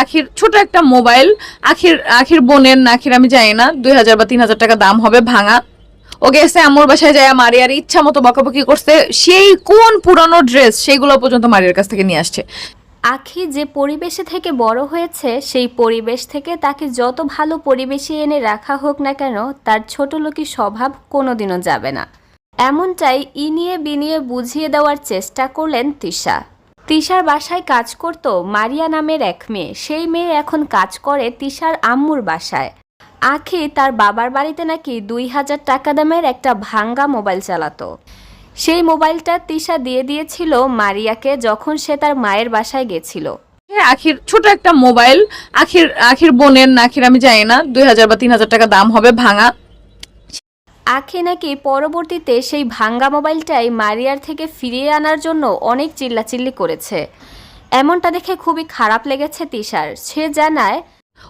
আখির, ছোট একটা মোবাইল, আখির আখির বোনের না, আখির আমি জানি না, দুই হাজার বা তিন হাজার টাকা দাম হবে, ভাঙা। ও গেছে আম্মুর বাসায় যায়, মারিয়ার ইচ্ছা মতো বকাবকি করছে, সেই কোন পুরানো ড্রেস সেইগুলো পর্যন্ত মারিয়ার কাছ থেকে নিয়ে আসছে। আখি যে পরিবেশে থেকে বড় হয়েছে, সেই পরিবেশ থেকে তাকে যত ভালো পরিবেশে এনে রাখা হোক না কেন, তার ছোট লোকী স্বভাব কোনোদিনও যাবে না। এমনটাই ইনিয়ে বিনিয়ে বুঝিয়ে দেওয়ার চেষ্টা করলেন তিশা তিশার বাসায় কাজ করত মারিয়া নামের এক মেয়ে। সেই মেয়ে এখন কাজ করে তিশার আম্মুর বাসায়। আখি তার বাবার বাড়িতে নাকি দুই হাজার টাকা দামের একটা ভাঙ্গা মোবাইল চালাতো। সেই মোবাইলটা তিশা দিয়ে দিয়েছিল মারিয়াকে যখন সে তার মায়ের বাসায় গেছিল। আখির ছোট একটা মোবাইল, আখির আখির বোনের না, আখির আমি জানি না, দুই হাজার বা তিন হাজার টাকা দাম হবে ভাঙা আখি নাকি পরবর্তীতে সেই ভাঙ্গা মোবাইলটাই মারিয়ার থেকে ফিরিয়ে আনার জন্য অনেক চিল্লাচিল্লি করেছে। এমনটা দেখে খুবই খারাপ লেগেছে তিশার। সে জানায়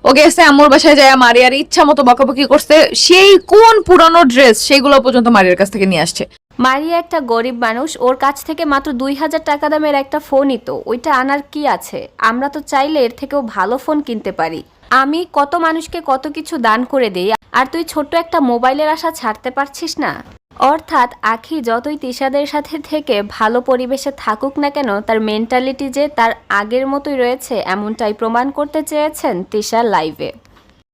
ও গেছে আম্মুর বাসায় যায় মারিয়ার ইচ্ছা মতো বকাবকি করছে সেই কোন পুরানো ড্রেস সেইগুলো পর্যন্ত মারিয়ার কাছ থেকে নিয়ে আসছে। মারিয়া একটা গরিব মানুষ ওর কাছ থেকে মাত্র দুই হাজার টাকা দামের একটা ফোনই তো ওইটা আনার কি আছে? আমরা তো চাইলে এর থেকেও ভালো ফোন কিনতে পারি। আমি কত মানুষকে কত কিছু দান করে দেই, আর তুই ছোট্ট একটা মোবাইলের আশা ছাড়তে পারছিস না? অর্থাৎ আখি যতই তিশাদের সাথে থেকে ভালো পরিবেশে থাকুক না কেন, তার মেন্টালিটি যে তার আগের মতোই রয়েছে, এমনটাই প্রমাণ করতে চেয়েছেন তিশা লাইভে